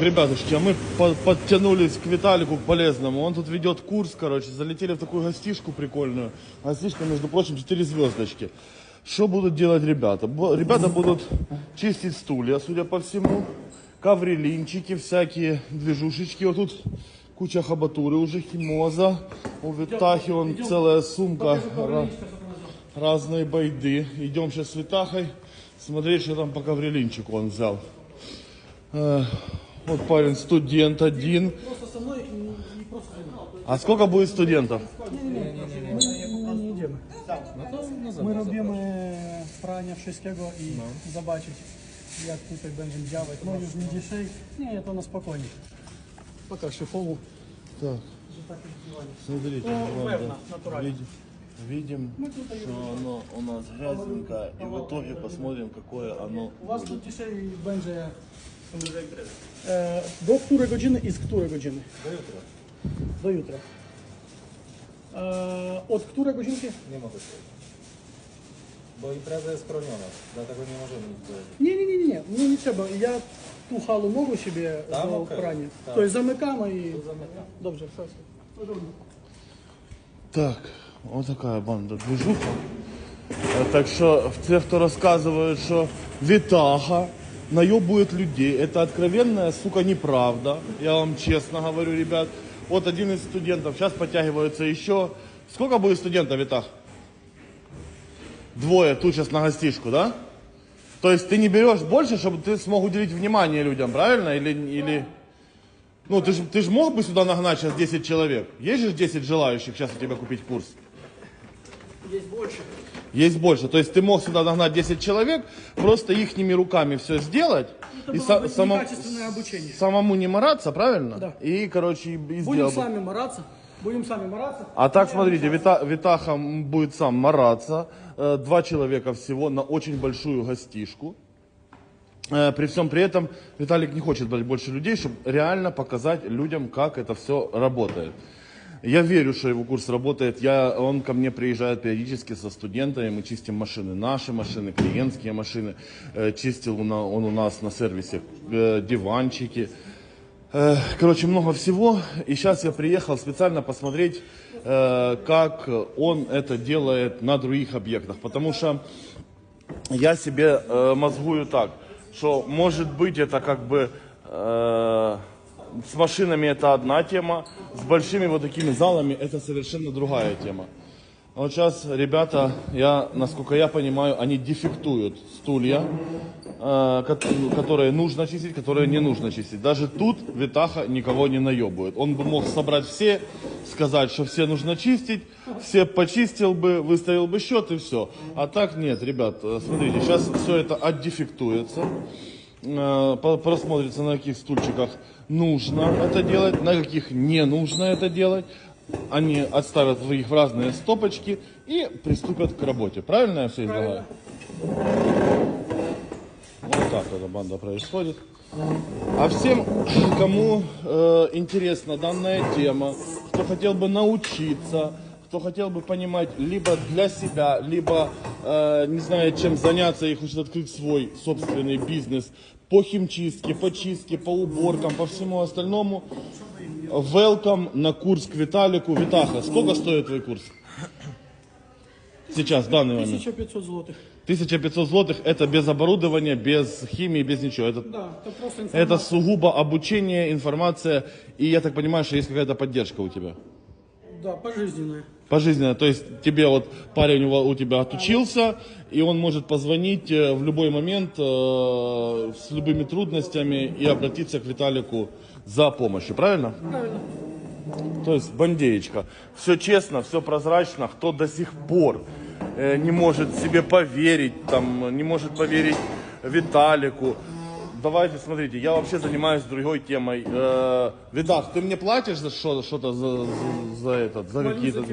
Ребятушки, а мы по- подтянулись к Виталику, полезному. Он тут ведет курс, короче, залетели в такую гостишку прикольную. Гостишка, между прочим, 4 звездочки. Что будут делать ребята? Ребята будут чистить стулья, судя по всему. Коврелинчики, всякие движушечки. Вот тут куча хабатуры уже, химоза. У Витахи он целая сумка ра- разной байды. Идем сейчас с Витахой смотреть, что там по коврелинчику он взял. Э, Вот парень, студент один. Просто со мной и, и просто со мной. А сколько будет студентов? Ми. Ми робимо прання wszystkiego і побачити, як тут будемо działać. Ну, już nie dzisiaj. Nie, to na spokojnie. Пока шифову. Так, смотрите, Ну, вот, верно, да, натурально. видим, видим, что оно у нас грязненькое, и в итоге посмотрим, какое оно У вас тут dzisiaj będzie... E, do której godziny i z której godziny? Do jutra. Do jutra. E, od której godzinki? Nie mogę powiedzieć. Bo impreza jest chroniona, dlatego nie możemy nic powiedzieć. Ні, ні, ні, ні, ну не треба. Я ту халу можу собі Там до окей. прання. Так. Тобто замикаємо і... Zamykam. Добре, все. все. Так, вот такая банда движуха. Э, Так что те, кто рассказывают, что Витаха наебывает людей, это откровенная, сука, неправда. Я вам честно говорю, ребят. Вот один из студентов, сейчас подтягиваются еще. Сколько будет студентов, Витах? Двое, тут сейчас на гостишку, да? То есть ты не берешь больше, чтобы ты смог уделить внимание людям, правильно? Или, или... Ну, ты же ты ж мог бы сюда нагнать сейчас 10 человек. Есть же 10 желающих сейчас у тебя купить курс? Є більше. Есть больше. То есть ты мог сюда нагнать 10 человек, просто ихними руками все сделать. Это и было бы само- обучение. самому не мараться, правильно? Да. И, короче, и, Будем сделал сами мараться. Будем сами мараться. А так, смотрите, Вита- Витаха будет сам мараться. Э, Два человека всего на очень большую гостишку. Э, При всем при этом Виталик не хочет брать больше людей, чтобы реально показать людям, как это все работает. Я верю, что его курс работает. Я, он ко мне приезжает периодически со студентами, мы чистим машины, наши машины, клиентские машины. Э, Чистил он, у нас на сервисе э, диванчики. Э, Короче, много всего. И сейчас я приехал специально посмотреть, как он это делает на других объектах. Потому что я себе мозгую так, что может быть это как бы с машинами это одна тема, с большими вот такими залами это совершенно другая тема. Вот сейчас ребята, я, насколько я понимаю, они дефектуют стулья, э, ко- которые нужно чистить, которые не нужно чистить. Даже тут Витаха никого не наебывает. Он бы мог собрать все, сказать, что все нужно чистить, все почистил бы, выставил бы счет и все. А так нет, ребят, э, смотрите, сейчас все это отдефектуется, просмотрится на каких стульчиках нужно это делать, на каких не нужно это делать. Они отставят их в разные стопочки и приступят к работе. Правильно я все излагаю? Вот так эта банда происходит. А всем, кому э, интересна данная тема, кто хотел бы научиться, кто хотел бы понимать либо для себя, либо э, не знает, чем заняться и хочет открыть свой собственный бизнес по химчистке, по чистке, по уборкам, по всему остальному, welcome на курс к Виталику. Витаха, сколько стоит твой курс? Сейчас, в данный момент. 1500 злотих. 1500 злотых это без оборудования, без химии, без ничего. Это, Да, просто это інформація. сугубо обучение, информация. И я так понимаю, что есть какая-то поддержка у тебя. Да, пожизненное. Пожизненно. То есть тебе вот парень у, у тебя отучился, и он может позвонить э, в любой момент э, с любыми трудностями и обратиться к Виталику за помощью. Правильно? Правильно. То есть бандеечка. Все честно, все прозрачно. Кто до сих пор э, не может себе поверить, там, не может поверить Виталику. Давайте, смотрите, я вообще занимаюсь другой темой. Э, Видах, ты мне платишь за что- что-то за, за, за этот, за какие-то...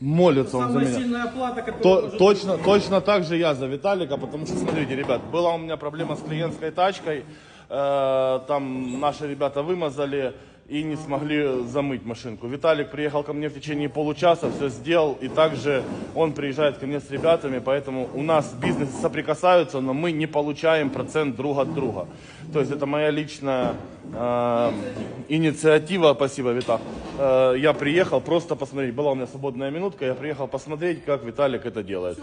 Молится он за Самая меня. сильная плата, То- которая может точно, точно так же я за Виталика, потому что, смотрите, ребят, была у меня проблема с клиентской тачкой, э, там наши ребята вымазали, и не смогли замыть машинку. Виталик приехал ко мне в течение получаса, все сделал, и также он приезжает ко мне с ребятами, поэтому у нас бизнес соприкасаются, но мы не получаем процент друг от друга. То есть это моя личная э, инициатива, спасибо, Витак. Э, я приехал просто посмотреть, была у меня свободная минутка, я приехал посмотреть, как Виталик это делает.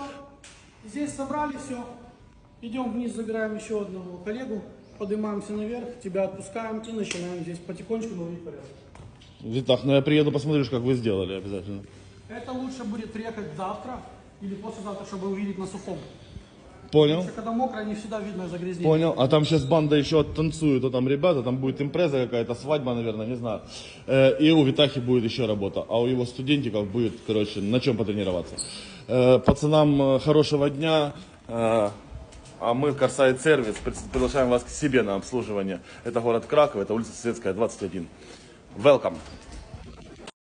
Здесь собрали все. Идем вниз, забираем еще одного коллегу, поднимаемся наверх, тебя отпускаем и начинаем здесь потихонечку наводить порядок. Витак, ну я приеду, посмотришь, как вы сделали обязательно. Это лучше будет приехать завтра или послезавтра, чтобы увидеть на сухом. Понял? Потому что когда мокро, не всегда видно загрязнение. Понял. А там сейчас банда еще танцует, а там ребята, там будет импреза какая-то, свадьба, наверное, не знаю. Э, И у Витахи будет еще работа, а у его студентиков будет, короче, на чем потренироваться. Э, Пацанам э, хорошего дня. А мы, Корсайт Сервис, приглашаем вас к себе на обслуживание. Это город Краков, это улица Советская, 21. Welcome.